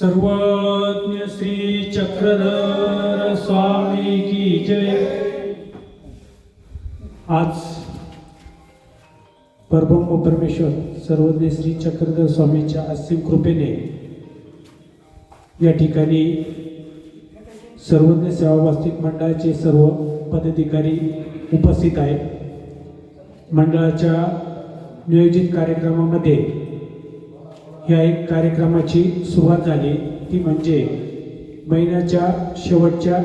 सर्वज्ञ श्री चक्रधर स्वामी की जय। आज परब्रह्म परमेश्वर सर्वज्ञ श्री चक्रधर स्वामीच्या असीम कृपेने या ठिकाणी सर्वज्ञ सेवावस्थित मंडळाचे सर्व पदाधिकारी उपस्थित आहेत. मंडळाच्या नियोजित कार्यक्रमामध्ये ह्या एक कार्यक्रमाची सुरुवात झाली. ती म्हणजे महिन्याच्या शेवटच्या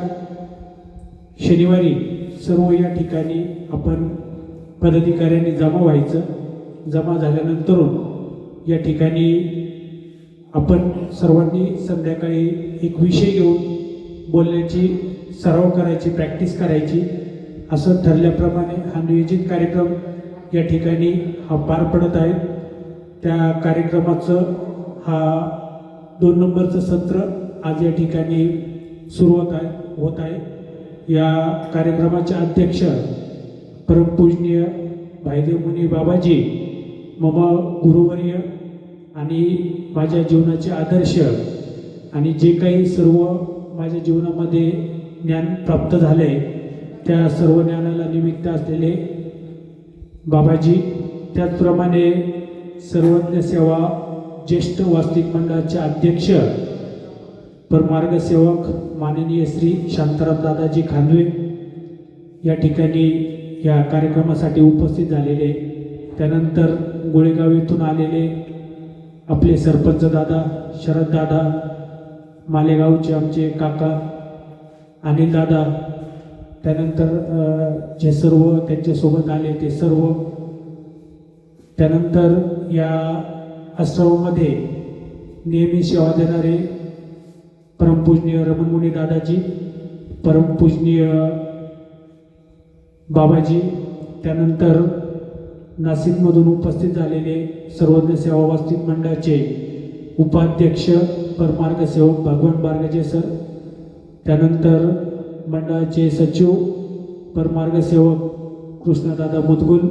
शनिवारी सर्व या ठिकाणी आपण पदाधिकाऱ्यांनी जमा व्हायचं. जमा झाल्यानंतरून या ठिकाणी आपण सर्वांनी संध्याकाळी एक विषय घेऊन बोलण्याची सराव करायची प्रॅक्टिस करायची. असं ठरल्याप्रमाणे हा नियोजित कार्यक्रम या ठिकाणी हा पार पडत आहे. त्या कार्यक्रमाचं हा दोन नंबरचं सत्र आज या ठिकाणी सुरू होत आहे होत आहे. या कार्यक्रमाचे अध्यक्ष परमपूजनीय भाईदेव मुनी बाबाजी मम गुरुवर्य आणि माझ्या जीवनाचे आदर्श आणि जे काही सर्व माझ्या जीवनामध्ये ज्ञान प्राप्त झाले त्या सर्व ज्ञानाला निमित्त असलेले बाबाजी त्याचप्रमाणे सर्वज्ञ सेवा ज्येष्ठ वास्तविक मंडळाचे अध्यक्ष परमार्गसेवक माननीय श्री शांताराम दादाजी खानवे या ठिकाणी या कार्यक्रमासाठी उपस्थित झालेले त्यानंतर गोळेगाव येथून आलेले आपले सरपंच दादा शरद दादा मालेगावचे आमचे काका अनिल दादा त्यानंतर जे सर्व त्यांच्यासोबत आले ते सर्व त्यानंतर या आश्रमामध्ये नेहमी सेवा देणारे परमपूजनीय रमणमुनी दादाजी परमपूजनीय बाबाजी त्यानंतर नाशिकमधून उपस्थित झालेले सर्वज्ञ सेवा वास्तविक मंडळाचे उपाध्यक्ष परमार्ग सेवक भगवान मार्गाचे सर त्यानंतर मंडळाचे सचिव परमार्ग सेवक कृष्णदादा मुदगुल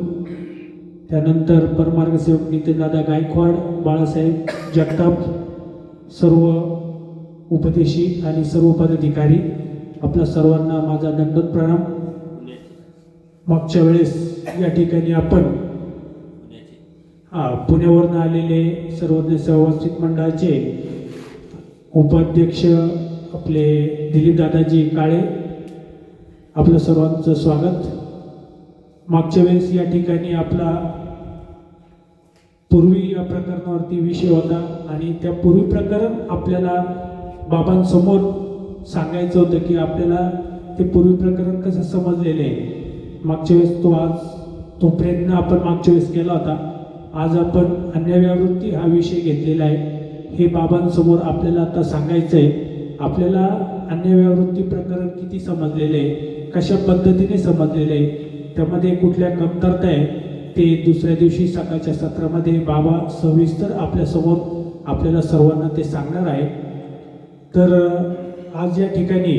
त्यानंतर परमार्ग सेवक नितीनदादा गायकवाड बाळासाहेब जगताप सर्व उपदेशी आणि सर्व पदाधिकारी आपल्या सर्वांना माझा दंडोत प्रणाम. मागच्या वेळेस या ठिकाणी आपण हा पुण्यावरून आलेले सर्वज्ञ सहवासित मंडळाचे उपाध्यक्ष आपले दिलीप दादाजी काळे आपलं सर्वांचं स्वागत. मागच्या वेळेस या ठिकाणी आपला पूर्वी या प्रकरणावरती विषय होता आणि त्या पूर्वी प्रकरण आपल्याला बाबांसमोर सांगायचं होतं की आपल्याला ते पूर्वी प्रकरण कसं समजलेलं आहे. मागच्या वेळेस तो आज तो प्रयत्न आपण मागच्या वेळेस केला होता. आज आपण अन्यव्यावृत्ती हा विषय घेतलेला आहे. हे बाबांसमोर आपल्याला आता सांगायचं आहे आपल्याला अन्यव्यावृत्ती प्रकरण किती समजलेले आहे? कशा पद्धतीने समजलेले आहे? त्यामध्ये कुठल्या कमतरता आहे ते दुसऱ्या दिवशी सकाळच्या सत्रामध्ये बाबा सविस्तर आपल्यासमोर आपल्याला सर्वांना ते सांगणार आहे तर आज या ठिकाणी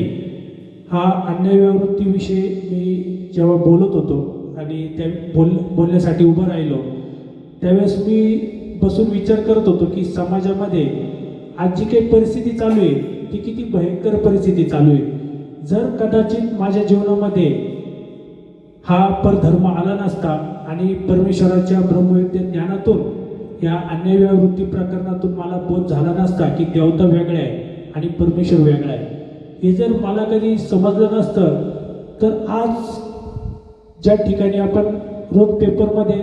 हा अन्यायवृत्तीविषयी मी जेव्हा बोलत होतो आणि त्या बोल बोलण्यासाठी उभं राहिलो त्यावेळेस मी बसून विचार करत होतो की समाजामध्ये आज जी काही परिस्थिती चालू आहे ती किती भयंकर परिस्थिती चालू आहे. जर कदाचित माझ्या जीवनामध्ये हा परधर्म आला नसता आणि परमेश्वराच्या ब्रह्मविद्या ज्ञानातून या अन्यायव्यावृत्ती प्रकरणातून मला बोध झाला नसता की देवता वेगळा आहे आणि परमेश्वर वेगळा आहे. हे जर मला कधी समजलं नसतं तर आज ज्या ठिकाणी आपण रोज पेपरमध्ये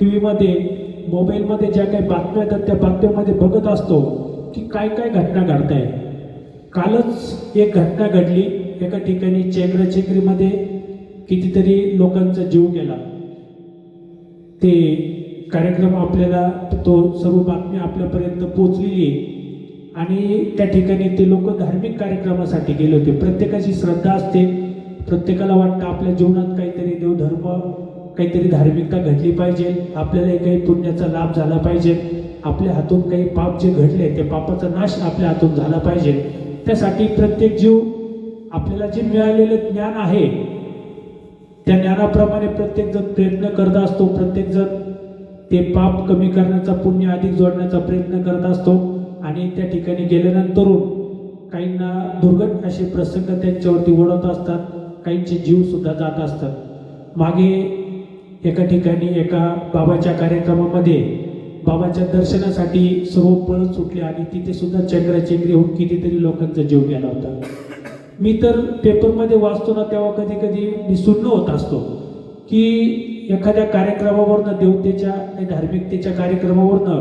टी व्हीमध्ये मोबाईलमध्ये ज्या काही बातम्या येतात त्या बातम्यामध्ये बघत असतो की काय काय घटना घडत आहे कालच एक घटना घडली. एका ठिकाणी चेंगराचेंगरीमध्ये कितीतरी लोकांचा जीव गेला. ते कार्यक्रम आपल्याला तो सर्व बातमी आपल्यापर्यंत पोचलेली आणि त्या ठिकाणी ते लोक धार्मिक कार्यक्रमासाठी गेले होते. प्रत्येकाची श्रद्धा असते. प्रत्येकाला वाटतं आपल्या जीवनात काहीतरी देवधर्म काहीतरी धार्मिकता घडली पाहिजे. आपल्याला काही पुण्याचा लाभ झाला पाहिजे. आपल्या हातून काही पाप जे घडले ते पापाचा नाश आपल्या हातून झाला पाहिजे. त्यासाठी प्रत्येक जीव आपल्याला जे मिळालेलं ज्ञान आहे त्या ज्ञानाप्रमाणे प्रत्येक जण प्रयत्न करत असतो प्रत्येक जण ते पाप कमी करण्याचा पुण्य अधिक जोडण्याचा प्रयत्न करत असतो. आणि त्या ठिकाणी गेल्यानंतरून काहींना दुर्घट असे प्रसंग त्यांच्यावरती ओढत असतात काहींचे जीवसुद्धा जात असतात. मागे एका ठिकाणी एका बाबाच्या कार्यक्रमामध्ये बाबाच्या दर्शनासाठी सर्व पळत सुटले आणि तिथे सुद्धा चंद्राचेंद्री होऊन कितीतरी लोकांचा जीव गेला होता. मी तर पेपरमध्ये वाचतो ना तेव्हा कधी कधी मी सुन्न होत असतो की एखाद्या कार्यक्रमावरनं देवतेच्या आणि धार्मिकतेच्या कार्यक्रमावरनं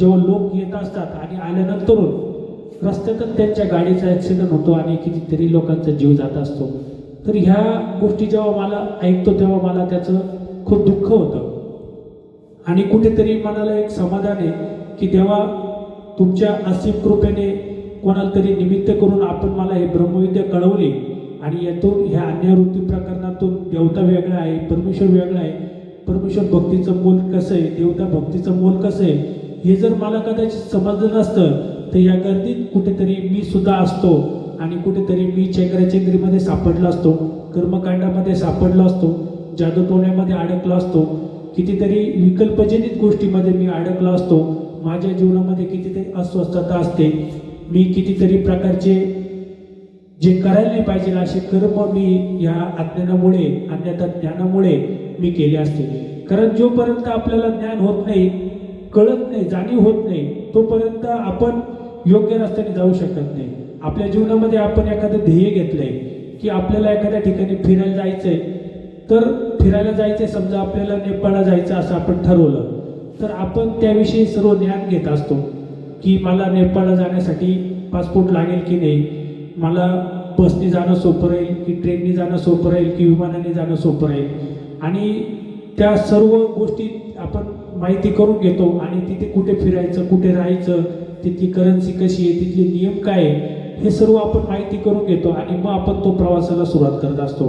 जेव्हा लोक येत असतात आणि आल्यानंतरून रस्त्यातच त्यांच्या गाडीचा ॲक्सिडेंट होतो आणि कितीतरी लोकांचा जीव जात असतो. तर ह्या गोष्टी जेव्हा मला ऐकतो तेव्हा मला त्याचं खूप दुःख होतं. आणि कुठेतरी मनाला एक समाधान आहे की देवा तुमच्या असीम कृपेने कोणाला तरी निमित्त करून आपण मला हे ब्रह्मविद्या कळवली आणि यातून ह्या अन्यवृत्ती प्रकरणातून देवता वेगळा आहे परमेश्वर वेगळा आहे परमेश्वर भक्तीचं मोल कसं आहे देवता भक्तीचं मोल कसं आहे हे जर मला कदाचित समजलं नसतं तर या गर्दीत कुठेतरी मी सुद्धा असतो आणि कुठेतरी मी चेंगराचेंगरीमध्ये सापडलो असतो कर्मकांडामध्ये सापडलो असतो जादूटोण्यामध्ये अडकलो असतो कितीतरी विकल्पजनित गोष्टीमध्ये मी अडकलो असतो माझ्या जीवनामध्ये कितीतरी अस्वस्थता असते मी कितीतरी प्रकारचे जे करायला नाही पाहिजे असे कर्म मी या अज्ञानामुळे अन्यथा ज्ञानामुळे मी केले असते. कारण जोपर्यंत आपल्याला ज्ञान होत नाही कळत नाही जाणीव होत नाही तोपर्यंत आपण योग्य रस्त्याने जाऊ शकत नाही. आपल्या जीवनामध्ये आपण एखादं ध्येय घेतलंय की आपल्याला एखाद्या ठिकाणी फिरायला जायचंय तर फिरायला जायचंय समजा आपल्याला नेपाळला जायचं असं आपण ठरवलं तर आपण त्याविषयी सर्व ज्ञान घेत असतो. की मला नेपाळला जाण्यासाठी पासपोर्ट लागेल की नाही? मला बसने जाणं सोपं राहील की ट्रेनने जाणं सोपं राहील की विमानाने जाणं सोपं राहील? आणि त्या सर्व गोष्टी आपण माहिती करून घेतो आणि तिथे कुठे फिरायचं कुठे राहायचं तिथली करन्सी कशी आहे तिथले नियम काय आहे हे सर्व आपण माहिती करून घेतो आणि मग आपण तो प्रवासाला सुरुवात करत असतो.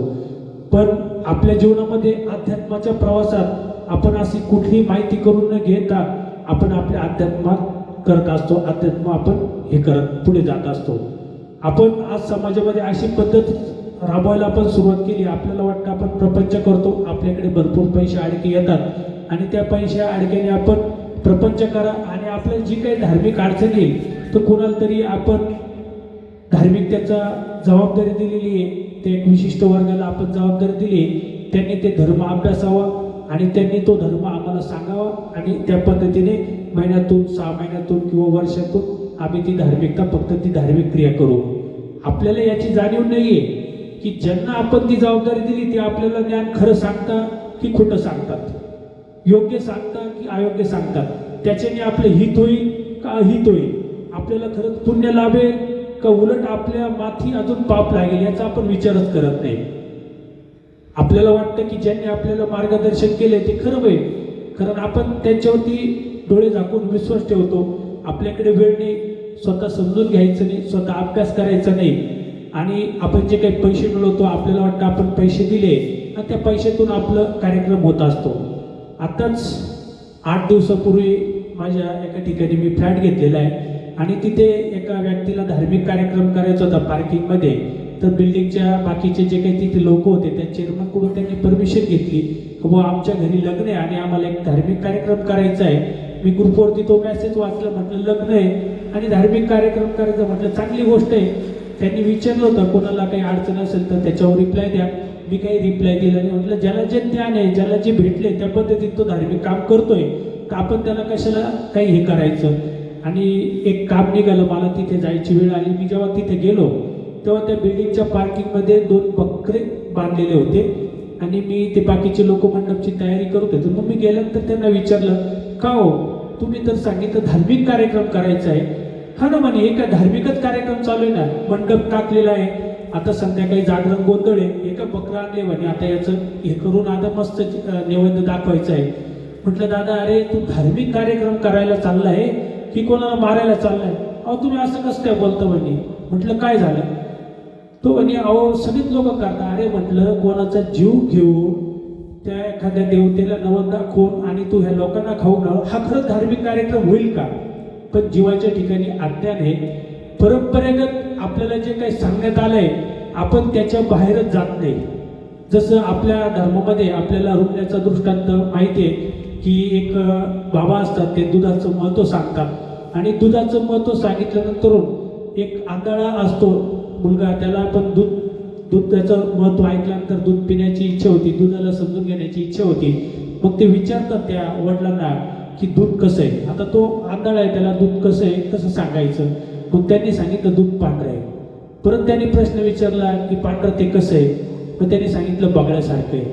पण आपल्या जीवनामध्ये अध्यात्माच्या प्रवासात आपण अशी कुठलीही माहिती करून न घेता आपण आपल्या अध्यात्मात करत असतो अध्यात्म आपण हे करत पुढे जात असतो. आपण आज समाजामध्ये अशी पद्धत राबवायला आपण सुरुवात केली आपल्याला वाटतं आपण प्रपंच करतो आपल्याकडे भरपूर पैसे अडके येतात. आणि त्या पैशा अडकेने आपण प्रपंच करा आणि आपल्याला जी काही धार्मिक अडचण येईल तर कोणाला तरी आपण धार्मिकतेचा जबाबदारी दिलेली आहे. ते एक विशिष्ट वर्गाला आपण जबाबदारी दिली त्यांनी ते धर्म अभ्यासावा आणि त्यांनी तो धर्म आम्हाला सांगावा आणि त्या पद्धतीने महिन्यातून सहा महिन्यातून किंवा वर्षातून आम्ही ती धार्मिकता फक्त ती धार्मिक क्रिया करू. आपल्याला याची जाणीव नाहीये की ज्यांना आपण ती जबाबदारी दिली ते आपल्याला ज्ञान खरं सांगता की खोटं सांगतात? योग्य सांगता की अयोग्य सांगतात? त्याच्याने आपलं हित होईल का अहित होईल? आपल्याला खरंच पुण्य लाभेल का उलट आपल्या माथी अजून पाप लागेल याचा आपण विचारच करत नाही. आपल्याला वाटतं की ज्यांनी आपल्याला मार्गदर्शन केले ते खरं होईल. कारण आपण त्यांच्यावरती डोळे झाकून विश्वास ठेवतो. आपल्याकडे वेळ नाही स्वतः समजून घ्यायचं नाही स्वतः अभ्यास करायचा नाही. आणि आपण जे काही पैसे मिळवतो आपल्याला वाटतं आपण पैसे दिले आणि त्या पैशातून आपलं कार्यक्रम होत असतो. आताच आठ दिवसापूर्वी माझ्या एका ठिकाणी मी फ्लॅट घेतलेला आहे. आणि तिथे एका व्यक्तीला धार्मिक कार्यक्रम करायचा होता पार्किंगमध्ये. तर बिल्डिंगच्या बाकीचे जे काही तिथे लोक होते त्या चेअरमनकडून त्यांनी परमिशन घेतली. व आमच्या घरी लग्न आहे आणि आम्हाला एक धार्मिक कार्यक्रम करायचा आहे. मी ग्रुपवरती तो मेसेज वाचला म्हटलं लग्न आहे आणि धार्मिक कार्यक्रम करायचं म्हटलं चांगली गोष्ट आहे. त्यांनी विचारलं होतं कोणाला काही अडचण असेल तर त्याच्यावर रिप्लाय द्या. मी काही रिप्लाय दिला नाही. म्हटलं ज्याला जे ज्ञान आहे ज्याला जे भेटले त्या पद्धतीत तो धार्मिक काम करतोय. तर आपण त्याला कशाला काही हे करायचं? आणि एक काम निघालं मला तिथे जायची वेळ आली. मी जेव्हा तिथे गेलो तेव्हा त्या बिल्डिंगच्या पार्किंगमध्ये दोन बकरे बांधलेले होते. आणि मी ते बाकीचे लोक मंडपची तयारी करत होते मग मी गेल्यानंतर त्यांना विचारलं का हो तुम्ही तर सांगितलं धार्मिक कार्यक्रम करायचा आहे. हा ना म्हणे एका धार्मिकच कार्यक्रम चालू आहे ना? मंडप टाकलेला आहे. आता संध्याकाळी जागरण गोंधळ आहे. एका बकरा आणले म्हणे? आता याचं हे करून आता मस्त अं, नैवेद्य दाखवायचं आहे. म्हटलं दादा अरे तू धार्मिक कार्यक्रम करायला चाललाय की कोणाला मारायला चाललाय अहो तुम्ही असं कसं काय बोलतं म्हणे? म्हटलं काय झालं? तो म्हणे अहो सगळीच लोक करता अरे म्हटलं कोणाचा जीव घेऊन त्या एखाद्या देवतेला नवद दाखवून आणि तू ह्या लोकांना खाऊ घाल हा खरंच धार्मिक कार्यक्रम होईल का? पण जीवाच्या ठिकाणी अज्ञान आहे. परंपरेगत आपल्याला जे काही सांगण्यात आलंय आपण त्याच्या बाहेरच जात नाही. जसं आपल्या धर्मामध्ये आपल्याला रुग्णाचा दृष्टांत माहिती आहे की एक बाबा असतात ते दुधाचं महत्त्व सांगतात. आणि दुधाचं महत्त्व सांगितल्यानंतर एक आंधळा असतो मुलगा त्याला पण दूध दूध त्याचं महत्त्व ऐकल्यानंतर दूध पिण्याची इच्छा होती दुधाला समजून घेण्याची इच्छा होती. मग ते विचारतात त्या वडिलांना की दूध कसं आहे? आता तो आंधळा आहे त्याला दूध कसं आहे कसं सांगायचं? मग त्यांनी सांगितलं दूध पांढरं आहे. परत त्यांनी प्रश्न विचारला की पांढरं ते कसं आहे? मग त्यांनी सांगितलं बगळ्यासारखं आहे.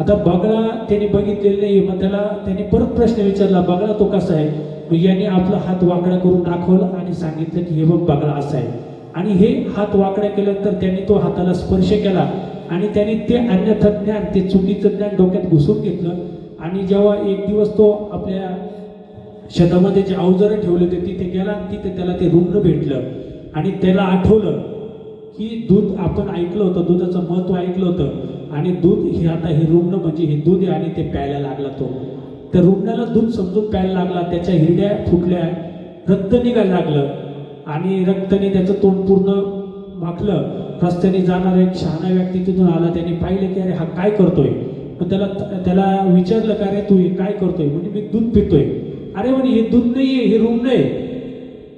आता बगळा त्यांनी बघितलेलं नाही मग त्याला त्यांनी परत प्रश्न विचारला बगळा तो कसा आहे? मग यांनी आपला हात वाकडा करून दाखवला आणि सांगितलं की हे बघ बगळा असा आहे. आणि हे हात वाकड्या केल्यानंतर त्यांनी तो हाताला स्पर्श केला आणि त्यांनी ते अन्यथा ज्ञान ते चुकीचं ज्ञान डोक्यात घुसून घेतलं. आणि जेव्हा एक दिवस तो आपल्या शेतामध्ये जे अवजारं ठेवले होते तिथे गेला आणि तिथे त्याला ते रुग्ण भेटलं. आणि त्याला आठवलं की दूध आपण ऐकलं होतं दुधाचं महत्त्व ऐकलं होतं. आणि दूध हे आता हे रुग्ण म्हणजे हे दूध आहे आणि ते प्यायला लागला तो. त्या रुग्णाला दूध समजून प्यायला लागला त्याच्या हिरड्या फुटल्या रक्त निघायला लागलं. आणि रक्ताने त्याचं तोंड पूर्ण माखलं. रस्त्याने जाणारा एक शहाणा व्यक्ती तिथून आला. त्याने पाहिलं की अरे हा काय करतोय? मग त्याला त्याला विचारलं का अरे तू हे काय करतोय? म्हणजे मी दूध पितोय. अरे म्हणे हे दूध नाही आहे हे रूम नाही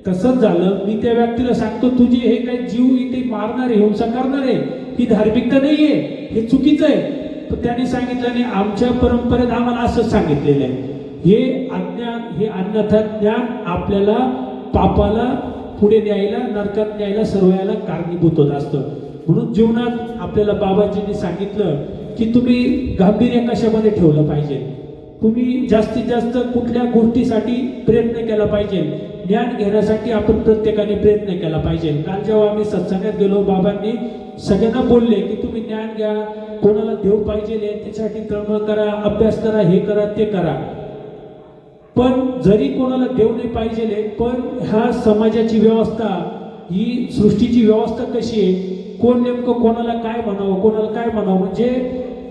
तसंच झालं. मी त्या व्यक्तीला सांगतो तुझे हे काय जीव इथे मारणारे हिंसा करणारे ही धार्मिकता नाही आहे हे चुकीचं आहे. पण त्याने सांगितलं आणि आमच्या परंपरेत आम्हाला असंच सांगितलेलं आहे. हे अज्ञान हे अन्यथा ज्ञान आपल्याला पापाला पुढे न्यायला नरकात न्यायला सर्वायला कारणीभूत होत असतं. म्हणून जीवनात आपल्याला बाबाजींनी सांगितलं की तुम्ही गांभीर्य कशामध्ये ठेवलं पाहिजे? तुम्ही जास्तीत जास्त कुठल्या गोष्टीसाठी प्रयत्न केला पाहिजे? ज्ञान घेण्यासाठी आपण प्रत्येकाने प्रयत्न केला पाहिजे. काल जेव्हा आम्ही सत्संगात गेलो बाबांनी सगळ्यांना बोलले की तुम्ही ज्ञान घ्या कोणाला देव पाहिजे त्याच्यासाठी तळमळ करा अभ्यास करा हे करा ते करा. पण जरी कोणाला देव नाही पाहिजे पण ह्या समाजाची व्यवस्था ही सृष्टीची व्यवस्था कशी आहे कोण नेमकं कोणाला काय म्हणावं कोणाला काय म्हणावं? म्हणजे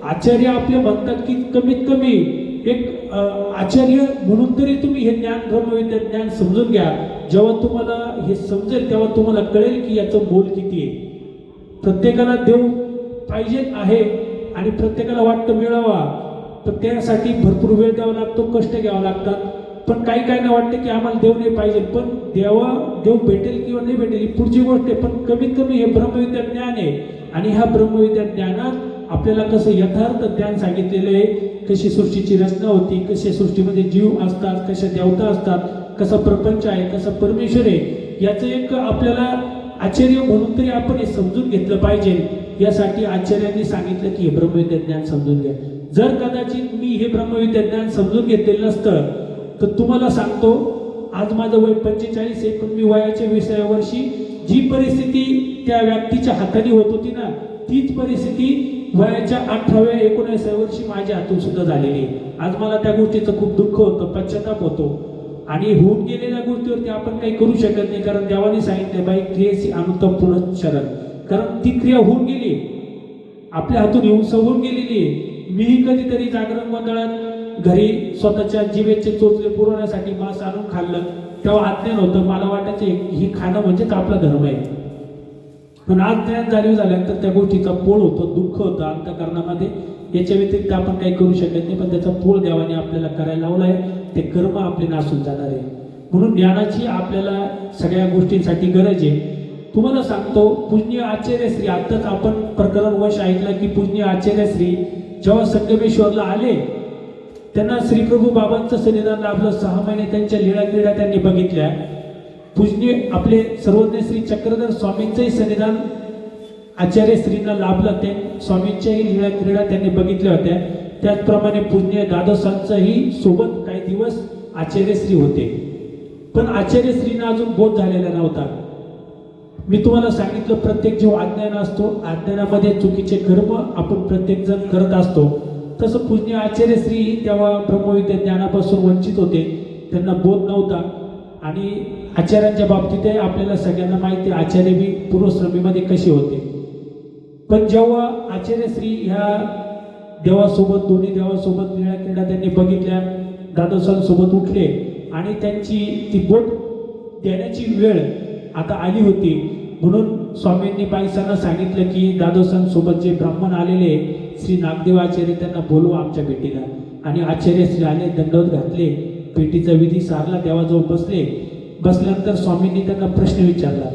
आचार्य आपले म्हणतात की कमीत कमी एक आचार्य म्हणून तरी तुम्ही हे ज्ञान धर्मविद्या ज्ञान समजून घ्या. जेव्हा तुम्हाला हे समजेल तेव्हा तुम्हाला कळेल की याचं मोल किती आहे. प्रत्येकाला देव पाहिजे आहे आणि प्रत्येकाला वाटतं मिळावा तर त्यासाठी भरपूर वेळ द्यावा लागतो कष्ट घ्यावा लागतात. पण काही काहींना वाटतं की आम्हाला देव नाही पाहिजे. पण देवा देव भेटेल किंवा नाही भेटेल ही पुढची गोष्ट आहे. पण कमीत कमी हे ब्रह्मविद्या ज्ञान आहे. आणि ह्या ब्रह्मविद्या ज्ञानात आपल्याला कसं यथार्थ ज्ञान सांगितलेलं आहे. कशी सृष्टीची रचना होती कसे सृष्टीमध्ये जीव असतात कशा देवता असतात कसा प्रपंच आहे कसा परमेश्वर आहे याचं एक आपल्याला आश्चर्य म्हणून तरी आपण हे समजून घेतलं पाहिजे. यासाठी आचार्यांनी सांगितलं की हे ब्रह्मविद्या ज्ञान समजून घ्या. जर कदाचित मी हे ब्रह्मविद्या ज्ञान समजून घेतलेलं नसतं तर तुम्हाला सांगतो आज माझं वय पंचेचाळीस आहे पण मी वयाच्या विसाव्या वर्षी जी परिस्थिती त्या व्यक्तीच्या हाताने होत होती ना तीच परिस्थिती वयाच्या अठराव्या एकोणीसाव्या वर्षी माझ्या हातून सुद्धा झालेली आहे. आज मला त्या गोष्टीचं खूप दुःख होतं पश्चाताप होतो. आणि होऊन गेलेल्या गोष्टीवरती आपण काही करू शकत नाही कारण देवाने सांगितले बाई क्रियेची अनुत्तम पुनः शरण. कारण ती क्रिया होऊन गेली आपल्या हातून येऊन होऊन गेलेली आहे. मीही कधीतरी जागरण मंडळात घरी स्वतःच्या जिवेचे चोचले पुरवण्यासाठी मांस आणून खाल्लं तेव्हा अज्ञान होतं मला वाटायचं ही खाणं म्हणजेच आपला धर्म आहे. पण आज ज्ञान जाणीव झाल्यानंतर त्या गोष्टीचा पोळ होतो दुःख होतं अंतकरणामध्ये याच्या व्यतिरिक्त आपण काही करू शकत नाही पण त्याचा पोळ देवाने आपल्याला करायला लावला आहे ते कर्म आपले नासून जाणार आहे. म्हणून ज्ञानाची आपल्याला सगळ्या गोष्टींसाठी गरज आहे. तुम्हाला सांगतो पूज्य आचार्यश्री आत्ताच आपण प्रकरण वश ऐकलं की पूज्य आचार्यश्री जेव्हा संगमेश्वरला आले त्यांना श्रीप्रभू बाबांचं सन्निधान लाभलं. सहा महिने त्यांच्या लीळा क्रीडा त्यांनी बघितल्या. पूजनीय आपले सर्वज्ञ श्री चक्रधर स्वामींचंही सन्निधान आचार्य श्रींना लाभलं. ते स्वामींच्याही लीळा क्रीडा त्यांनी बघितल्या होत्या. त्याचप्रमाणे पूजनीय दादोसांचंही सोबत काही दिवस आचार्य श्री होते. पण आचार्य श्रींना अजून बोध झालेला नव्हता. मी तुम्हाला सांगितलं प्रत्येक जीव अज्ञान असतो. अज्ञानामध्ये चुकीचे कर्म आपण प्रत्येक जण करत असतो. तसं पूज्य आचार्यश्री तेव्हा ब्रह्मविद्या ज्ञानापासून वंचित होते. त्यांना बोध नव्हता. आणि आचार्यांच्या बाबतीत आपल्याला सगळ्यांना माहिती आचार्य बी पूर्वश्रमीमध्ये कसे होते. पण जेव्हा आचार्यश्री ह्या देवासोबत दोन्ही देवासोबत निळ्या क्रीडा त्यांनी बघितल्या दादोसांसोबत उठले आणि त्यांची ती बोट देण्याची वेळ आता आली होती. म्हणून स्वामींनी बाईसांना सांगितलं की दादोसांसोबत जे ब्राह्मण आलेले श्री नागदेव आचार्य त्यांना बोलू आमच्या भेटीला. आणि आचार्य श्री आले दंडवत घातले. भेटीचा विधी सारला देवाजवळ बसले. बसल्यानंतर स्वामींनी त्यांना प्रश्न विचारला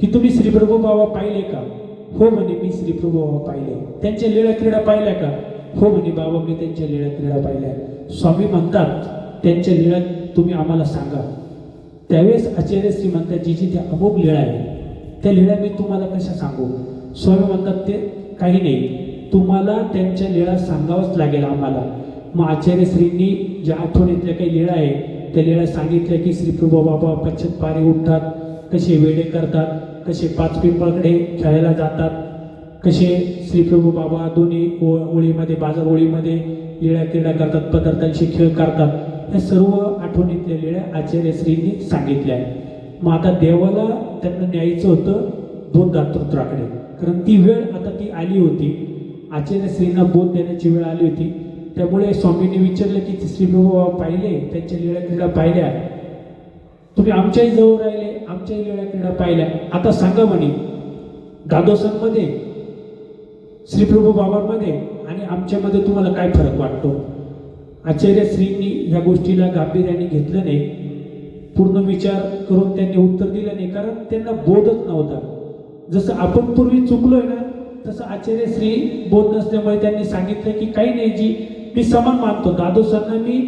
की तुम्ही श्रीप्रभू बाबा पाहिले का? हो म्हणे मी श्रीप्रभू बाबा पाहिले. त्यांच्या लीळा क्रीडा पाहिल्या का? हो म्हणे बाबा मी त्यांच्या लीळा क्रीडा पाहिल्या. स्वामी म्हणतात त्यांच्या लीळा तुम्ही आम्हाला सांगा. त्यावेळेस आचार्य श्री म्हणतात जी जी त्या अमोघ लीळा आहे. त्या लीळा मी तुम्हाला कशा सांगू? स्वामी म्हणतात ते काही नाही. तुम्हाला त्यांच्या लीळा सांगावंच लागेल आम्हाला. मग आचार्य श्रींनी ज्या आठवणीतल्या काही लीळा आहे त्या लीळा सांगितल्या की श्रीप्रभू बाबा पश्चित पारी उठतात कसे वेडे करतात कसे पाच पिंपळकडे खेळायला जातात कसे श्रीप्रभू बाबा दोन्ही ओ- ओळीमध्ये बाजार ओळीमध्ये लीळा क्रीडा करतात पदार्थांशी खेळ करतात या सर्व आठवणीतल्या लीळा आचार्य श्रींनी सांगितल्या आहेत. मग आता देवाला त्यांना न्यायचं होतं दोन दातृत्राकडे कारण ती वेळ आता ती आली होती. आचार्य श्रींना बोध देण्याची वेळ आली होती. त्यामुळे स्वामींनी विचारलं की श्रीप्रभू बाबा पाहिले त्यांच्या लीळा क्रीडा पाहिल्या. तुम्ही आमच्याही जवळ राहिले आमच्याही लीळा क्रीडा पाहिल्या. आता सांगा म्हणे दादोसांमध्ये श्रीप्रभू बाबांमध्ये आणि आमच्यामध्ये तुम्हाला काय फरक वाटतो? आचार्य श्रींनी ह्या गोष्टीला गांभीर्याने घेतलं नाही. पूर्ण विचार करून त्यांनी उत्तर दिलं नाही कारण त्यांना बोधच नव्हता. जसं आपण पूर्वी चुकलोय ना तसं आचार्य श्री बोध नसल्यामुळे त्यांनी सांगितलं की काही नाही जी मी समान मानतो. दादोसांना मी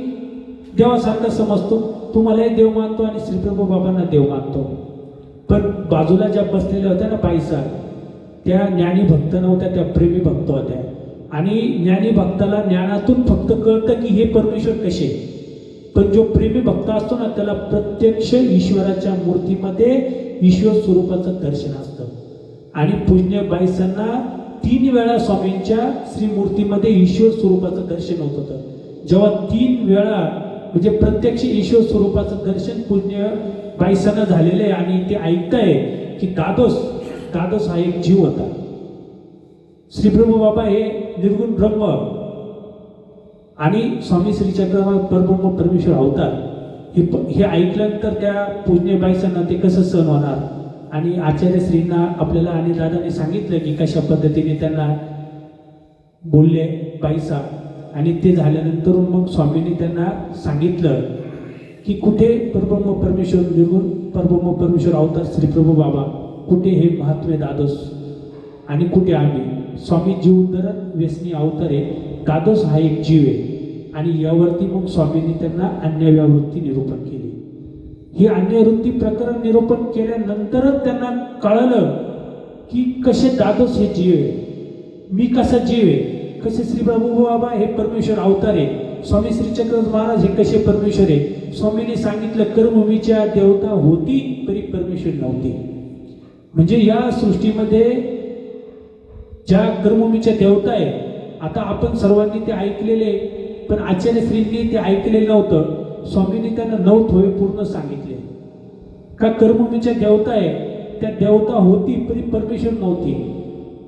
देवासारखं समजतो. तुम्हालाही देव मानतो आणि श्रीप्रभू बाबांना देव मानतो. पण बाजूला ज्या बसलेल्या होत्या ना बाईसा त्या ज्ञानी भक्त नव्हत्या त्या प्रेमी भक्त होत्या. आणि ज्ञानी भक्ताला ज्ञानातून फक्त कळतं की हे परमेश्वर कसे. पण जो प्रेमी भक्त असतो ना त्याला प्रत्यक्ष ईश्वराच्या मूर्तीमध्ये ईश्वर स्वरूपाचं दर्शन असतं. आणि पूज्य बाईसांना तीन वेळा स्वामींच्या श्रीमूर्तीमध्ये ईश्वर स्वरूपाचं दर्शन होत होतं. जेव्हा तीन वेळा म्हणजे प्रत्यक्ष ईश्वर स्वरूपाचं दर्शन पूज्य बाईसांना झालेलं आहे आणि ते ऐकताय की दादोस दादोस हा एक जीव होता. श्रीप्रभू बाबा हे निर्गुण ब्रह्म आणि स्वामी श्री चक्रवर्ती परब्रह्म परमेश्वर अवतार. हे हे ऐकल्यानंतर त्या पूजनीय बाईसांना ते कसं सहन होणार? आणि आचार्य श्रींना आपल्याला आणि दादाने सांगितलं की कशा पद्धतीने त्यांना बोलले बाईसा. आणि ते झाल्यानंतर मग स्वामींनी त्यांना सांगितलं की कुठे परब्रह्म परमेश्वर निर्गुण परब्रह्म परमेश्वर अवतार श्रीप्रभू बाबा कुठे हे महात्मे दादोस आणि कुठे आम्ही? स्वामी जीव व्यसनी अवतारे आहे दादोस हा एक जीव आहे. आणि यावरती मग स्वामींनी त्यांना अन्यव्यावृत्ती निरूपण केली. ही अन्यवृत्ती प्रकरण निरूपण केल्यानंतरच त्यांना कळलं की कसे दादोस हे जीव आहे. मी कसा जीव आहे? कसे श्री प्रभू बाबा हे परमेश्वर अवतार आहे? स्वामी श्री चक्रवर्ती महाराज हे कसे परमेश्वर आहे? स्वामींनी सांगितलं कर्मभूमीच्या देवता होती तरी परमेश्वर नव्हती. म्हणजे या सृष्टीमध्ये ज्या कर्मभूमीच्या देवता आहे आता आपण सर्वांनी ते ऐकलेले पण आचार्य श्रींनी ते ऐकलेलं नव्हतं. स्वामींनी त्यांना नऊ थोडे पूर्ण सांगितले. का कर्मभूमीच्या देवता आहे त्या देवता होती तरी परमेश्वर नव्हती.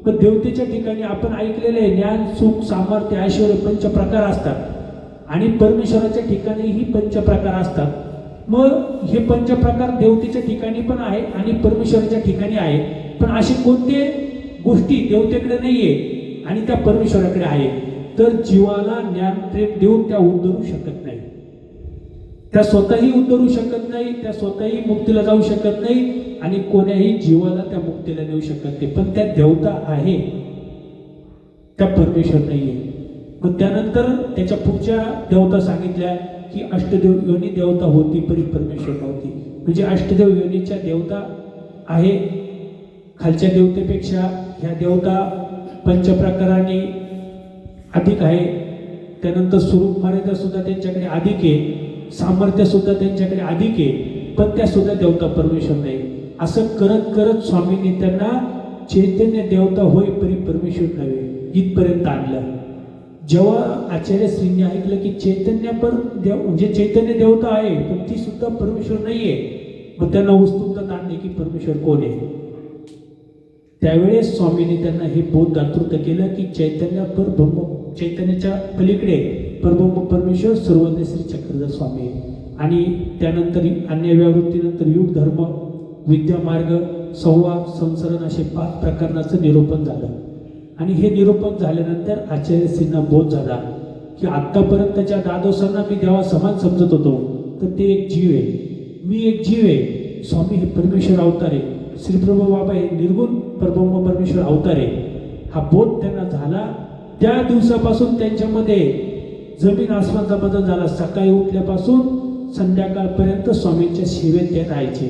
पण देवतेच्या ठिकाणी आपण ऐकलेले आहे, ज्ञान सुख सामर्थ्य ऐश्वर पंचप्रकार असतात. आणि परमेश्वराच्या ठिकाणीही पंचप्रकार असतात. मग हे पंचप्रकार देवतेच्या ठिकाणी पण आहे आणि परमेश्वराच्या ठिकाणी आहे. पण असे कोणते गोष्टी देवतेकडे नाहीये आणि त्या परमेश्वराकडे आहे. तर जीवाला ज्ञान प्रेम देऊन त्या उद्धरू शकत नाही त्या स्वतःही उतरू शकत नाही त्या स्वतःही मुक्तीला जाऊ शकत नाही आणि कोण्याही जीवाला त्या मुक्तीला नेऊ शकत नाही. पण त्या देवता आहे. त्या परमेश्वर नाही आहे मग त्यानंतर त्याच्या पुढच्या देवता सांगितल्या की अष्टदेव योनी देवता होती परी परमेश्वर नव्हती. म्हणजे अष्टदेव योनीच्या देवता आहे. खालच्या देवतेपेक्षा ह्या देवता पंचप्रकाराने अधिक आहे. त्यानंतर स्वरूप मर्यादा सुद्धा त्यांच्याकडे अधिक आहे. सामर्थ्य सुद्धा त्यांच्याकडे अधिक आहे पण त्या सुद्धा देवता परमेश्वर नाही. असं करत करत स्वामींनी त्यांना चैतन्य देवता होय परी परमेश्वर नव्हे इथपर्यंत आणलं. जेव्हा आचार्य श्रींनी ऐकलं की चैतन्य पर देव म्हणजे चैतन्य देवता आहे पण ती सुद्धा परमेश्वर नाही आहे मग त्यांना उत्सुकता आणली की परमेश्वर कोण आहे. त्यावेळेस स्वामींनी त्यांना हे बोध दातृत्व केलं की चैतन्य पर ब्रह्म चैतन्याच्या पलीकडे परब्रह्म परमेश्वर सर्वज्ञ श्री चक्रधर स्वामी. आणि त्यानंतर अन्य व्यावृत्तीनंतर युग धर्म विद्यामार्ग संवाद संसरण असे पाच प्रकरणाचं निरूपण झालं. आणि हे निरूपण झाल्यानंतर आचार्य सिन्हा बोध झाला की आत्तापर्यंतच्या दादोसांना मी देवा समान समजत होतो तर ते एक जीव आहे. मी एक जीव आहे. स्वामी हे परमेश्वर अवतार आहे. श्रीप्रभू बाबा हे निर्गुण परब्रह्म परमेश्वर अवतार आहे. हा बोध त्यांना झाला. त्या दिवसापासून त्यांच्यामध्ये जमीन आसमानचा बदल झाला. सकाळी उठल्यापासून संध्याकाळपर्यंत स्वामींच्या सेवेत ते राहायचे.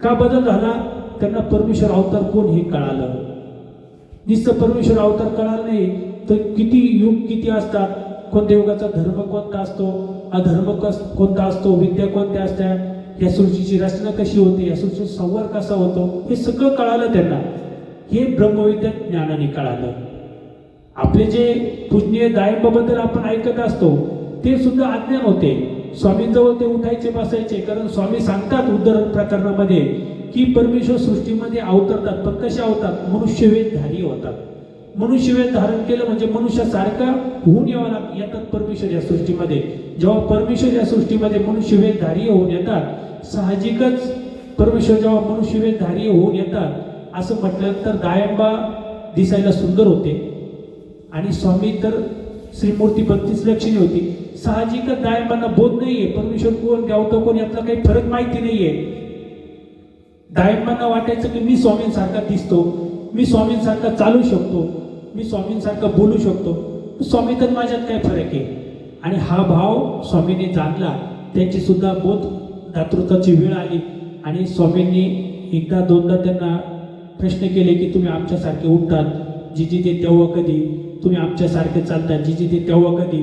का बदल झाला? त्यांना परमेश्वर अवतार कोण हे कळालं? नुसतं परमेश्वर अवतार कळालं नाही. तर किती युग किती असतात? कोणत्या युगाचा धर्म कोणता असतो? अधर्म कस कोणता असतो? विद्या कोणत्या असत्या? या सृष्टीची रचना कशी होते? या सृष्टीचा संवाद कसा होतो? हे सगळं कळालं त्यांना. हे ब्रह्मविद्या ज्ञानाने कळालं. आपले जे पूजनीय दायबाबद्दल आपण ऐकत असतो ते सुद्धा अज्ञान होते. स्वामींजवळ ते उठायचे बसायचे. कारण स्वामी सांगतात उद्धरण प्रकरणामध्ये की परमेश्वर सृष्टीमध्ये अवतरतात पण कसे अवतात मनुष्यवेधधारी होतात. मनुष्यवेध धारण केलं म्हणजे मनुष्यासारखा होऊन यावं लाग येतात परमेश्वर या सृष्टीमध्ये. जेव्हा परमेश्वर या सृष्टीमध्ये मनुष्यवेधधारी होऊन येतात साहजिकच परमेश्वर जेव्हा मनुष्यवेधधारी होऊन येतात असं म्हटल्यानंतर दायंबा दिसायला सुंदर होते. आणि स्वामी तर श्रीमूर्ती बत्तीस लक्षणी होती. साहजिकच दायंबांना बोध नाहीये. परमेश्वर कोण गावतो कोण यातला काही फरक माहिती नाहीये. दायंबांना वाटायचं की मी स्वामींसारखा दिसतो. मी स्वामींसारखा चालू शकतो. मी स्वामींसारखा बोलू शकतो. स्वामी तर माझ्यात काय फरक आहे. आणि हा भाव स्वामींनी जाणला. त्यांची सुद्धा बोध दातृत्वाची वेळ आली. आणि स्वामींनी एकदा दोनदा त्यांना प्रश्न केले की तुम्ही आमच्यासारखे उठतात. जिजी ते तेव्हा कधी? तुम्ही आमच्यासारखे चालतात जिजी ते तेव्हा कधी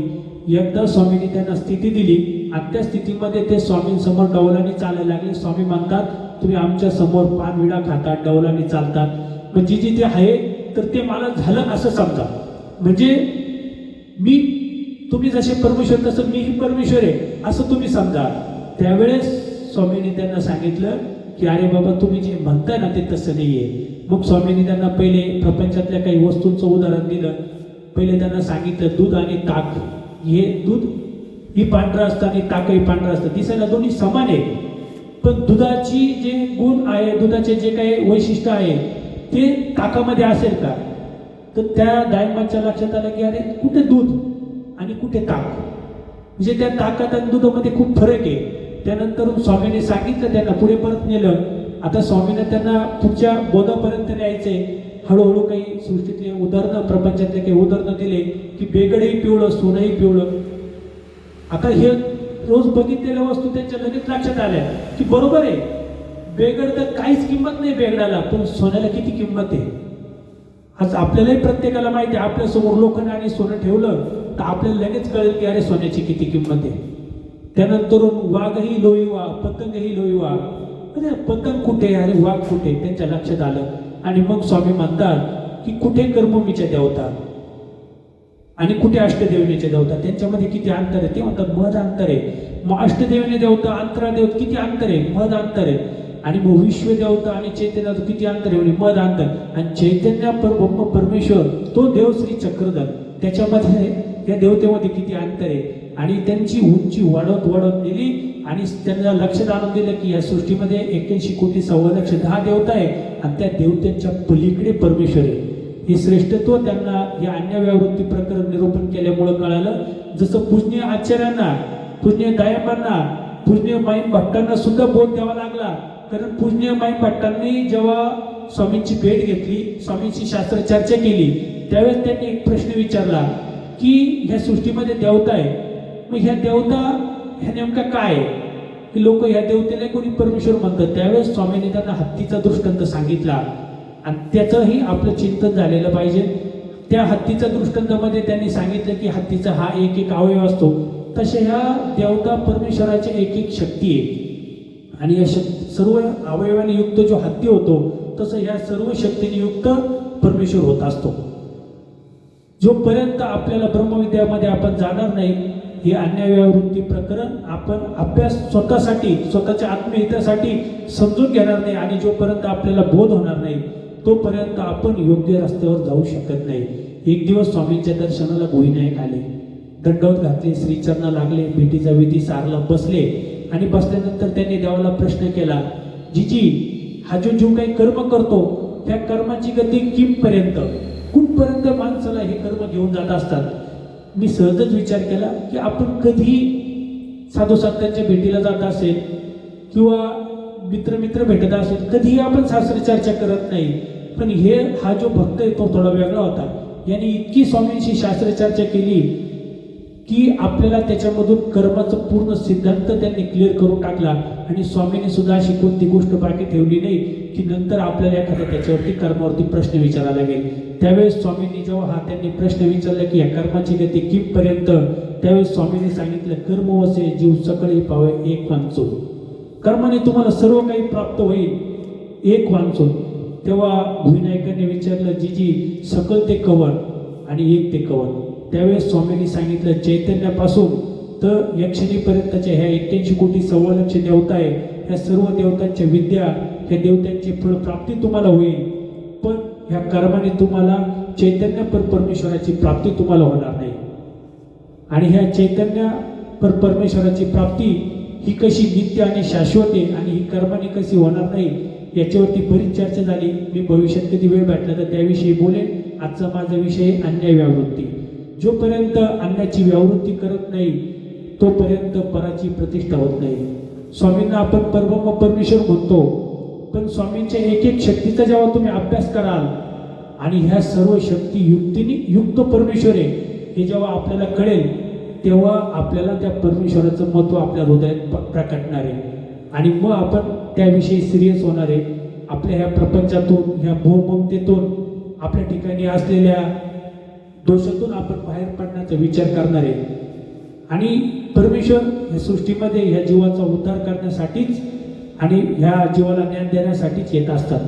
एकदा स्वामींनी त्यांना स्थिती दिली आणि त्या स्थितीमध्ये ते स्वामींसमोर डौलाने चालायला लागले. स्वामी म्हणतात तुम्ही आमच्यासमोर पान विडा खातात डौलाने चालतात. मग जी ते आहे तर ते मला झालं असं समजा. म्हणजे मी तुम्ही जसे परमेश्वर तसं मीही परमेश्वर आहे असं तुम्ही समजा. त्यावेळेस स्वामींनी त्यांना सांगितलं की अरे बाबा तुम्ही जे म्हणताय ना ते तसं नाही आहे मग स्वामींनी त्यांना पहिले प्रपंचातल्या काही वस्तूंचं उदाहरण दिलं. पहिले त्यांना सांगितलं दूध आणि ताक हे दूध ही पांढरं असतं आणि ताकही पांढरं असतं. दिसायला दोन्ही समान आहे पण दुधाची जे गुण आहे दुधाचे जे काही वैशिष्ट्य आहे ते ताकामध्ये असेल का? तर त्या डायमाच्या लक्षात आलं की अरे कुठे दूध आणि कुठे ताक? म्हणजे त्या ताकात आणि दुधामध्ये खूप फरक आहे. त्यानंतर स्वामीने सांगितलं त्यांना पुढे परत नेलं. आता स्वामीने त्यांना पुढच्या बोधापर्यंत न्यायचे हळूहळू काही सृष्टीतले उदाहरणं प्रपंचातले काही उदाहरणं दिले की बेगडही पिवळं सोनंही पिवळं. आता हे रोज बघितलेल्या वस्तू त्यांच्या लगेच लक्षात आल्या की बरोबर आहे बेगड तर काहीच किंमत नाही बेगडाला पण सोन्याला किती किंमत आहे? आज आपल्यालाही प्रत्येकाला माहिती आहे आपल्यासमोर लोखंड आणि सोनं ठेवलं तर आपल्याला लगेच कळेल की अरे सोन्याची किती किंमत आहे. त्यानंतर वाघही लोईवा पतंगही लोईवा अरे म्हणजे पतंग कुठे अरे वाघ कुठे त्यांच्या लक्षात आलं. आणि मग स्वामी म्हणतात की कुठे कर्ममीच्या देवता आणि कुठे अष्टदेवनेचे देवता त्यांच्यामध्ये किती अंतर आहे? ते म्हणतात मध अंतर आहे. मग अष्टदेवने देवता अंतरा देवता किती अंतर आहे? मध अंतर आहे. आणि मग विश्व देवता आणि चैतन्याचं किती अंतर आहे? म्हणजे मध अंतर. आणि चैतन्य ब्रह्म परमेश्वर तो देव श्री चक्रधर. त्याच्यामध्ये या देवतेमध्ये किती अंतर आहे? आणि त्यांची उंची वाढवत वाढवत गेली आणि त्यांना लक्षात आणून दिलं की या सृष्टीमध्ये एक्क्याऐंशी कोटी सव्वा लक्ष दहा देवता आहे आणि त्या देवतेच्या पलीकडे परमेश्वर आहे. हे श्रेष्ठत्व त्यांना या अन्य व्यावृत्ती प्रकरण निरूपण केल्यामुळं कळालं. जसं पूजनीय आचार्यांना पूजनीय दायबांना पूजनीय माईन भट्टांना सुद्धा बोध द्यावा लागला. कारण पूजनीय माईन भट्टांनी जेव्हा स्वामींची भेट घेतली स्वामींची शास्त्र चर्चा केली त्यावेळेस त्यांनी एक प्रश्न विचारला की ह्या सृष्टीमध्ये देवता आहे मग ह्या देवता ह्या नेमकं काय आहे? की लोक ह्या देवतेला कोणी परमेश्वर म्हणतात. त्यावेळेस स्वामींनी त्यांना हत्तीचा दृष्टांत सांगितला. आणि त्याचंही आपलं चिंतन झालेलं पाहिजे. त्या हत्तीच्या दृष्टांतामध्ये त्यांनी सांगितलं की हत्तीचा हा एक एक अवयव असतो. तसे ह्या देवता परमेश्वराच्या एक एक शक्ती आहे. आणि या शक्ती सर्व अवयवाने युक्त जो हत्ती होतो तसं ह्या सर्व शक्तीने युक्त परमेश्वर होत असतो. जोपर्यंत आपल्याला ब्रह्मविद्यामध्ये आपण जाणार नाही हे अन्यायवृत्ती प्रकरण आपण अभ्यास स्वतःसाठी स्वतःच्या आत्महितासाठी समजून घेणार नाही आणि जोपर्यंत आपल्याला बोध होणार नाही तोपर्यंत आपण योग्य रस्त्यावर जाऊ शकत नाही. एक दिवस स्वामींच्या दर्शनाला गोविनायक आले. दंडवत घातले श्रीचरणा लागले भेटीचा विधी सारला बसले आणि बसल्यानंतर त्यांनी देवाला प्रश्न केला जीजी हा जो जो काही कर्म करतो त्या कर्माची गती किमपर्यंत? कुठपर्यंत माणसाला हे कर्म घेऊन जात असतात? मी सहजच विचार केला की आपण कधी साधू संतांच्या भेटीला जात असेल किंवा मित्र मित्र भेटत असेल कधीही आपण सासरी चर्चा करत नाही. पण हे हा जो भक्त आहे तो थोडा वेगळा होता. याने इतकी स्वामींशी शास्त्र चर्चा केली की आपल्याला त्याच्यामधून कर्माचं पूर्ण सिद्धांत त्यांनी क्लिअर करून टाकला. आणि स्वामींनी सुद्धा अशी कोणती गोष्ट बाकी ठेवली नाही की नंतर आपल्याला एखादा त्याच्यावरती कर्मावरती प्रश्न विचारायला लागेल. त्यावेळेस स्वामींनी जेव्हा हा त्यांनी प्रश्न विचारला की या कर्माची गती किमपर्यंत त्यावेळेस स्वामींनी सांगितलं कर्म वसे जीव सकळी पावे एक वांचून. कर्माने तुम्हाला सर्व काही प्राप्त होईल एक वांचून. तेव्हा भुईनायकाने विचारलं जी जी सकल ते कवन आणि एक ते कवन त्यावेळेस स्वामींनी सांगितलं चैतन्यापासून तर यक्षिणीपर्यंतच्या ह्या एक्क्याऐंशी कोटी सव्वालक्ष देवता आहे. ह्या सर्व देवतांच्या विद्या ह्या देवतांची फळप्राप्ती तुम्हाला होईल. पण ह्या कर्माने तुम्हाला चैतन्य पर परमेश्वराची प्राप्ती तुम्हाला होणार नाही. आणि ह्या चैतन्य पर परमेश्वराची प्राप्ती ही कशी नित्य आणि शाश्वत आहे आणि ही कर्माने कशी होणार नाही याच्यावरती बरीच चर्चा झाली. मी भविष्यात कधी वेळ भेटला तर त्याविषयी बोलेन. आजचा माझा विषय अन्याय व्यावृत्ती. जोपर्यंत अन्याची व्यावृत्ती करत नाही तोपर्यंत पराची प्रतिष्ठा होत नाही. स्वामींना आपण परब्रह्म परमेश्वर म्हणतो. पण स्वामींच्या एक एक शक्तीचा जेव्हा तुम्ही अभ्यास कराल आणि ह्या सर्व शक्ती युक्तीने युक्त परमेश्वर आहे हे जेव्हा आपल्याला कळेल तेव्हा आपल्याला त्या परमेश्वराचं महत्त्व आपल्या हृदयात प- प्रकटणार आहे. आणि मग आपण त्याविषयी सिरियस होणार आहे. आपल्या ह्या प्रपंचातून ह्या भूममतेतून आपल्या ठिकाणी असलेल्या दोषातून आपण बाहेर पडण्याचा विचार करणार आहे. आणि परमेश्वर या सृष्टीमध्ये ह्या जीवाचा उद्धार करण्यासाठीच आणि ह्या जीवाला ज्ञान देण्यासाठीच येत असतात.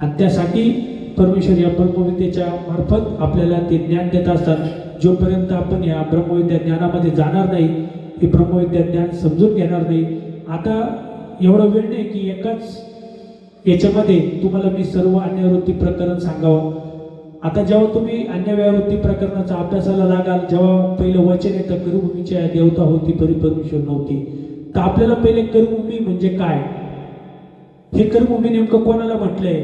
आणि त्यासाठी परमेश्वर या ब्रह्मविद्येच्या मार्फत आपल्याला ते ज्ञान देत असतात. जोपर्यंत आपण या ब्रह्मविद्या ज्ञानामध्ये जाणार नाही हे ब्रह्मविद्या ज्ञान समजून घेणार नाही. आता एवढा वेळ नाही की एकाच याच्यामध्ये तुम्हाला मी सर्व अन्यवृत्ती प्रकरण सांगावं. आता जेव्हा तुम्ही अन्यव्यावृत्ती प्रकरणाचा अभ्यासाला लागाल जेव्हा पहिलं वचन येतं कर्मभूमीच्या देवता होती परिपरमेश्वर नव्हती. तर आपल्याला पहिले कर्मभूमी म्हणजे काय? हे कर्मभूमी नेमकं कोणाला म्हटलंय?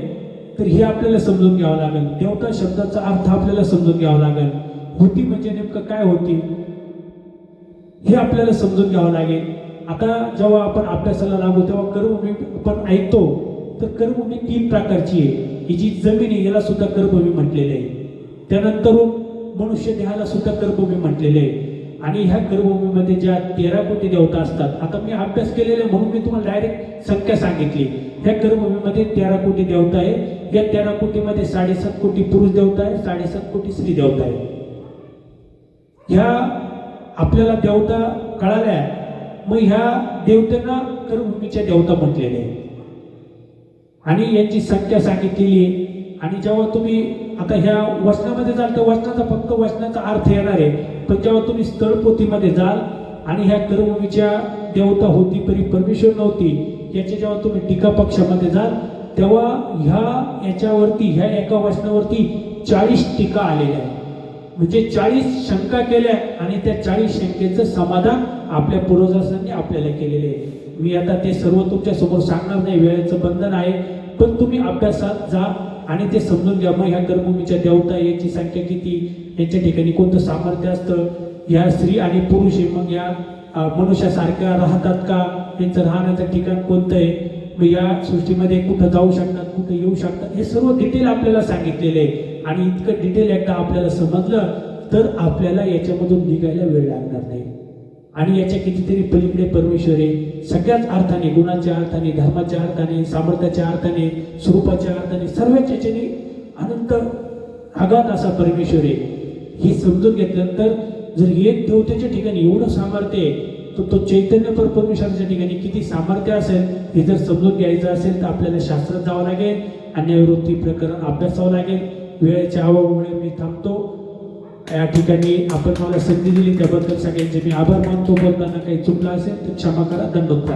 तर हे आपल्याला समजून घ्यावं लागेल. देवता शब्दाचा अर्थ आपल्याला समजून घ्यावा लागेल. होती म्हणजे नेमकं काय होती? हे आपल्याला समजून घ्यावं लागेल. आता जेव्हा आपण अभ्यासाला लागू तेव्हा कर्मभूमी आपण ऐकतो तर कर्मभूमी तीन प्रकारची आहे. ही जी जमीन आहे याला सुद्धा कर्मभूमी म्हटलेले आहे. त्यानंतर मनुष्य देहाला सुद्धा कर्मभूमी म्हटलेले आहे. आणि ह्या कर्मभूमीमध्ये ज्या तेरा कोटी देवता असतात आता मी अभ्यास केलेला म्हणून मी तुम्हाला डायरेक्ट संख्या सांगितली. ह्या कर्मभूमीमध्ये तेरा कोटी देवता आहे. या तेरा कोटीमध्ये साडेसात कोटी पुरुष देवता आहे साडेसात कोटी स्त्री देवता आहे. ह्या आपल्याला देवता कळाल्या मग ह्या देवतांना कर्मभूमीच्या देवता म्हटलेले आहे. आणि यांची संख्या सांगितलेली आणि जेव्हा तुम्ही आता ह्या वचनामध्ये जाल तर वचनाचा फक्त वचनाचा अर्थ येणार आहे. पण जेव्हा तुम्ही स्थळपोथीमध्ये जाल आणि ह्या कर्मभूमीच्या देवता होती परी परमेश्वर नव्हती याची जेव्हा तुम्ही टीका पक्षामध्ये जाल तेव्हा ह्या याच्यावरती ह्या एका वचनावरती चाळीस टीका आलेल्या आहेत. म्हणजे चाळीस शंका केल्या आणि त्या चाळीस शंकेचं समाधान आपल्या पूर्वजांनी आपल्याला केलेले आहे. मी आता ते सर्व तुमच्यासमोर सांगणार नाही. वेळेचं बंधन आहे. पण तुम्ही अभ्यासात जा आणि ते समजून घ्या. मग ह्या कर्मभूमीच्या देवता याची संख्या किती? यांच्या ठिकाणी कोणतं सामर्थ्य असतं? या स्त्री आणि पुरुष आहे. मग या मनुष्यासारख्या राहतात का? त्यांचं राहण्याचं ठिकाण कोणतं आहे? मग या सृष्टीमध्ये कुठं जाऊ शकतात कुठं येऊ शकतात? हे सर्व डिटेल आपल्याला सांगितलेले आहे. आणि इतकं डिटेल एकदा आपल्याला समजलं तर आपल्याला याच्यामधून निघायला वेळ लागणार नाही. आणि याच्या कितीतरी पलीकडे परमेश्वर आहे सगळ्याच अर्थाने गुणाच्या अर्थाने धर्माच्या अर्थाने सामर्थ्याच्या अर्थाने स्वरूपाच्या अर्थाने सर्वच याच्याने अनंत आघात असा परमेश्वर आहे. हे समजून घेतल्यानंतर जर एक देवतेच्या ठिकाणी एवढं सामर्थ्य आहे तर तो चैतन्य पर परमेश्वराच्या ठिकाणी किती सामर्थ्य असेल हे जर समजून घ्यायचं असेल तर आपल्याला शास्त्रात जावं लागेल. अन्यायवृत्ती प्रकरण अभ्यासावं लागेल. वेळेच्या अभावामुळे मी थांबतो. या ठिकाणी आपण मला संधी दिली त्याबद्दल सगळ्यांचे मी आभार मानतो. बोलताना काही चुकलं असेल तर क्षमा करा. दंडोत्तर